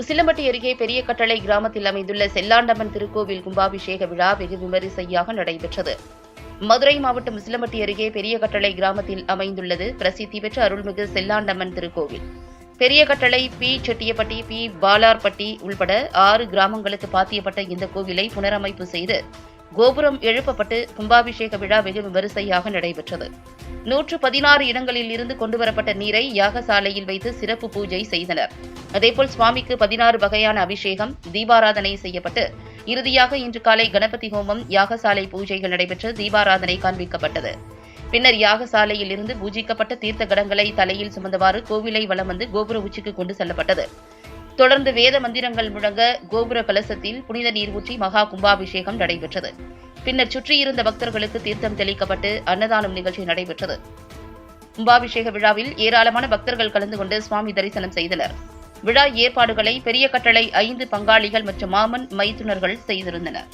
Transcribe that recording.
உசிலம்பட்டி அருகே பெரிய கட்டளை கிராமத்தில் அமைந்துள்ள செல்லாண்டம்மன் திருக்கோவில் கும்பாபிஷேக விழா வெகு விமரிசையாக நடைபெற்றது. மதுரை மாவட்டம் உசிலம்பட்டி அருகே பெரிய கட்டளை கிராமத்தில் அமைந்துள்ளது பிரசித்தி பெற்ற அருள்மிகு செல்லாண்டம்மன் திருக்கோவில். பெரிய கட்டளை பி செட்டியப்பட்டி பி பாலார்பட்டி உள்பட ஆறு கிராமங்களுக்கு பாத்தியப்பட்ட இந்த கோவிலை புனரமைப்பு செய்து கோபுரம் எழுப்பப்பட்டு கும்பாபிஷேக விழா வெகு விமரிசையாக நடைபெற்றது. நூற்று பதினாறு இடங்களில் இருந்து கொண்டுவரப்பட்ட நீரை யாகசாலையில் வைத்து சிறப்பு பூஜை செய்தனர். அதேபோல் சுவாமிக்கு பதினாறு வகையான அபிஷேகம் தீபாராதனை செய்யப்பட்டு இறுதியாக இன்று காலை கணபதி ஹோமம் யாகசாலை பூஜைகள் நடைபெற்று தீபாராதனை காண்பிக்கப்பட்டது. பின்னர் யாகசாலையில் இருந்து பூஜிக்கப்பட்ட தீர்த்த கடங்களை தலையில் சுமந்தவாறு கோவிலை வலம் வந்து கோபுர உச்சிக்கு கொண்டு செல்லப்பட்டது. தொடர்ந்து வேத மந்திரங்கள் முழங்க கோபுர கலசத்தில் புனித நீர் ஊற்றி மகா கும்பாபிஷேகம் நடைபெற்றது. பின்னர் சுற்றியிருந்த பக்தர்களுக்கு தீர்த்தம் தெளிக்கப்பட்டு அன்னதானம் நிகழ்ச்சி நடைபெற்றது. கும்பாபிஷேக விழாவில் ஏராளமான பக்தர்கள் கலந்து கொண்டு சுவாமி தரிசனம் செய்தனர். விழா ஏற்பாடுகளை பெரிய கட்டளை ஐந்து பங்காளிகள் மற்றும் மாமன் மைத்துனர்கள் செய்திருந்தனர்.